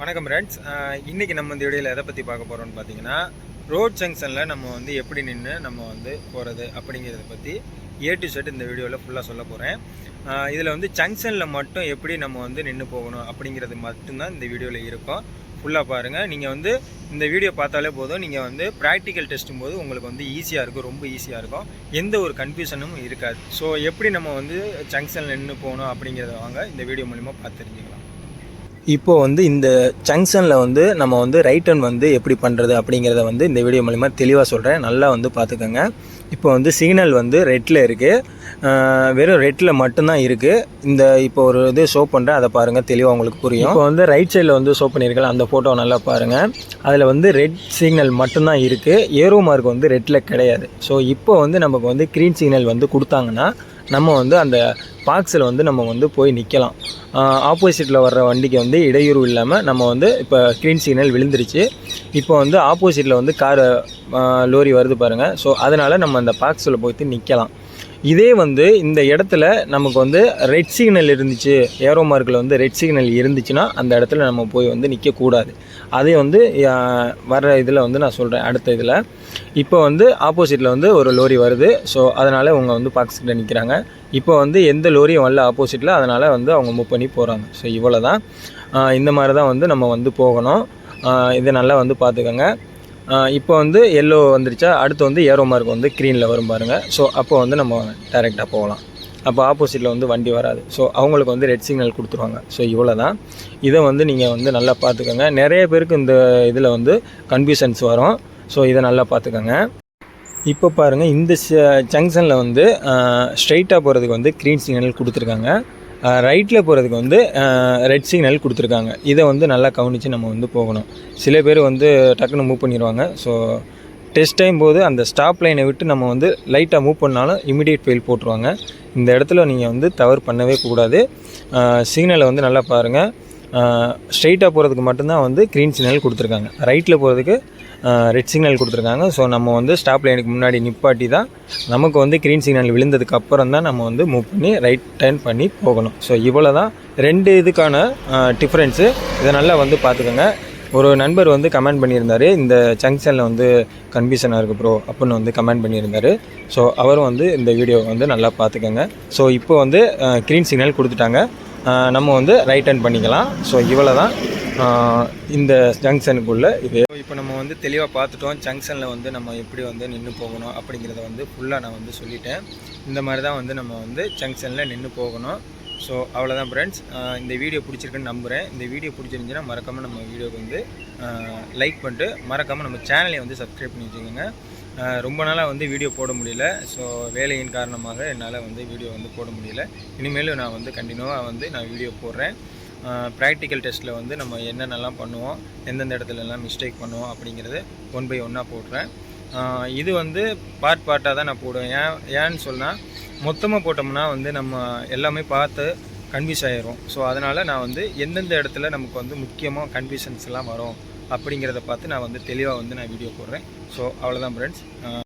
வணக்கம் ஃப்ரெண்ட்ஸ் இன்றைக்கி நம்ம இந்த வீடியோவில் எதை பற்றி பார்க்க போகிறோம்னு பார்த்தீங்கன்னா ரோட் ஜங்ஷனில் நம்ம வந்து எப்படி நின்று நம்ம வந்து போகிறது அப்படிங்கிறத பற்றி ஏ டு செட் இந்த வீடியோவில் ஃபுல்லாக சொல்ல போகிறேன் இதில் வந்து ஜங்ஷனில் மட்டும் எப்படி நம்ம வந்து நின்று போகணும் அப்படிங்கிறது மட்டும்தான் இந்த வீடியோவில் இருக்கும். ஃபுல்லாக பாருங்கள் நீங்கள் வந்து இந்த வீடியோ பார்த்தாலே போதும். நீங்கள் வந்து ப்ராக்டிக்கல் டெஸ்ட்டும் போது உங்களுக்கு வந்து ஈஸியாக இருக்கும். ரொம்ப ஈஸியாக இருக்கும். எந்த ஒரு கன்ஃபியூஷனும் இருக்காது. ஸோ எப்படி நம்ம வந்து ஜங்ஷனில் நின்று போகணும் அப்படிங்கிறத வாங்க. இந்த வீடியோ மூலிமா பார்த்து தெரிஞ்சுக்கலாம். இப்போது வந்து இந்த ஜங்ஷனில் வந்து நம்ம வந்து ரைட் டர்ன் வந்து எப்படி பண்ணுறது அப்படிங்கிறத வந்து இந்த வீடியோ மூலிமா தெளிவாக சொல்கிறேன் நல்லா வந்து பார்த்துக்கோங்க. இப்போ வந்து சிக்னல் வந்து ரெட்டில் இருக்குது வெறும் ரெட்டில் மட்டும்தான் இருக்குது இந்த இப்போ ஒரு இது ஷோ பண்ணுறேன் அதை பாருங்கள் தெளிவாக உங்களுக்கு புரியும். இப்போ வந்து ரைட் சைடில் வந்து ஷோ பண்ணியிருக்கலாம் அந்த ஃபோட்டோ நல்லா பாருங்கள் அதில் வந்து ரெட் சிக்னல் மட்டும்தான் இருக்குது ஏரோ மார்க் வந்து ரெட்டில் கிடையாது. ஸோ இப்போ வந்து நமக்கு வந்து க்ரீன் சிக்னல் வந்து கொடுத்தாங்கன்னா நம்ம வந்து அந்த பாக்ஸில் வந்து நம்ம வந்து போய் நிற்கலாம் ஆப்போசிட்டில் வர்ற வண்டிக்கு வந்து இடையூறு இல்லாமல் நம்ம வந்து இப்போ க்ரீன் சிக்னல் விழுந்துருச்சு. இப்போ வந்து ஆப்போசிட்டில் வந்து கார் லோரி வருது பாருங்கள் ஸோ அதனால் நம்ம அந்த பாக்ஸில் போயிட்டு நிற்கலாம் இதே வந்து இந்த இடத்துல நமக்கு வந்து ரெட் சிக்னல் இருந்துச்சு ஏரோ மார்க்கில் வந்து ரெட் சிக்னல் இருந்துச்சுன்னா அந்த இடத்துல நம்ம போய் வந்து நிற்கக்கூடாது அதே வந்து வர்ற இதில் வந்து நான் சொல்கிறேன் அடுத்த இதில். இப்போ வந்து ஆப்போசிட்டில் வந்து ஒரு லோரி வருது. ஸோ அதனால் அவங்க வந்து பாக்ஸ்கிட்ட நிற்கிறாங்க இப்போ வந்து எந்த லோரியும் வரல ஆப்போசிட்டில் அதனால் வந்து அவங்க மூவ் பண்ணி போகிறாங்க ஸோ இவ்வளோ தான் இந்த மாதிரி தான் வந்து நம்ம வந்து போகணும். இதை நல்லா வந்து பார்த்துக்கோங்க. இப்போ வந்து எல்லோ வந்துருச்சா? அடுத்து வந்து ஏரோ மார்க் வந்து க்ரீனில் வரும் பாருங்கள் ஸோ அப்போ வந்து நம்ம டேரெக்டாக போகலாம். அப்போ ஆப்போசிட்டில் வந்து வண்டி வராது. ஸோ அவங்களுக்கு வந்து ரெட் சிக்னல் கொடுத்துருவாங்க. ஸோ இவ்வளோ தான் இதை வந்து நீங்கள் வந்து நல்லா பார்த்துக்கோங்க. நிறைய பேருக்கு இந்த இதில் வந்து கன்ஃபியூஷன்ஸ் வரும். ஸோ இதை நல்லா பார்த்துக்கோங்க. இப்போ பாருங்கள் இந்த ஜங்ஷனில் வந்து ஸ்ட்ரைட்டாக போகிறதுக்கு வந்து க்ரீன் சிக்னல் கொடுத்துருக்காங்க. ரைட்டில் போகிறதுக்கு வந்து ரெட் சிக்னல் கொடுத்துருக்காங்க. இதை வந்து நல்லா கவனித்து நம்ம வந்து போகணும். சில பேர் வந்து டக்குன்னு மூவ் பண்ணிடுவாங்க ஸோ டெஸ்ட் டைம் போது அந்த ஸ்டாப் லைனை விட்டு நம்ம வந்து லைட்டாக மூவ் பண்ணாலும் இமிடியேட் ஃபெயில் போட்டுருவாங்க. இந்த இடத்துல நீங்கள் வந்து தவறு பண்ணவே கூடாது. சிக்னலை வந்து நல்லா பாருங்கள் ஸ்ட்ரெயிட்டாக போகிறதுக்கு மட்டும்தான் வந்து க்ரீன் சிக்னல் கொடுத்துருக்காங்க. ரைட்டில் போகிறதுக்கு ரெட் சிக்னல் கொடுத்துருக்காங்க. ஸோ நம்ம வந்து ஸ்டாப் லைனுக்கு முன்னாடி நிப்பாட்டி தான் நமக்கு வந்து க்ரீன் சிக்னல் விழுந்ததுக்கு அப்புறம் தான் நம்ம வந்து மூவ் பண்ணி ரைட் டர்ன் பண்ணி போகணும். ஸோ இவ்வளோ தான் ரெண்டு இதுக்கான டிஃப்ரென்ஸு இதை நல்லா வந்து பார்த்துக்கோங்க. ஒரு நண்பர் வந்து கமெண்ட் பண்ணியிருந்தார். இந்த ஜங்ஷனில் வந்து கன்ஃபியூஷனாக இருக்குது ப்ரோ அப்படின்னு வந்து கமெண்ட் பண்ணியிருந்தார். ஸோ அவரும் வந்து இந்த வீடியோ வந்து நல்லா பார்த்துக்கோங்க. ஸோ இப்போ வந்து க்ரீன் சிக்னல் கொடுத்துட்டாங்க. நம்ம வந்து ரைட் டர்ன் பண்ணிக்கலாம். ஸோ இவ்வளோ தான் இந்த ஜங்ஷனுக்குள்ளே இது. இப்போ நம்ம வந்து தெளிவாக பார்த்துட்டோம் ஜங்ஷனில் வந்து நம்ம எப்படி வந்து நின்று போகணும் அப்படிங்கிறத வந்து ஃபுல்லாக நான் வந்து சொல்லிட்டேன். இந்த மாதிரி தான் வந்து நம்ம வந்து ஜங்ஷனில் நின்று போகணும். ஸோ அவ்வளோதான் ஃப்ரெண்ட்ஸ் இந்த வீடியோ பிடிச்சிருக்குன்னு நம்புகிறேன் இந்த வீடியோ பிடிச்சிருந்துச்சுன்னா மறக்காமல் நம்ம வீடியோக்கு வந்து லைக் பண்ணிட்டு மறக்காமல் நம்ம சேனலை வந்து சப்ஸ்கிரைப் பண்ணி வச்சுக்கோங்க. ரொம்ப நாளாக வந்து வீடியோ போட முடியல. ஸோ வேலையின் காரணமாக என்னால் வந்து வீடியோ வந்து போட முடியல. இனிமேலும் நான் வந்து கண்டினியூவாக வந்து நான் வீடியோ போடுறேன். ப்ராக்டிக்கல் டெஸ்ட்டில் வந்து நம்ம என்னென்னலாம் பண்ணுவோம் எந்தெந்த இடத்துலலாம் மிஸ்டேக் பண்ணுவோம் அப்படிங்கிறது ஒன் பை ஒன்னாக போடுறேன். இது வந்து பார்ட் பார்ட்டாக தான் நான் போடுவேன். ஏன் ஏன்னு சொன்னால் மொத்தமாக போட்டோம்னா வந்து நம்ம எல்லாமே பார்த்து கன்ஃபியூஸ் ஆகிரும் ஸோ அதனால் நான் வந்து எந்தெந்த இடத்துல நமக்கு வந்து முக்கியமாக கன்ஃபியூஷன்ஸ்லாம் வரும் அப்படிங்கிறத பார்த்து நான் வந்து தெளிவாக வந்து நான் வீடியோ போடுறேன். ஸோ அவ்வளோதான் ஃப்ரெண்ட்ஸ்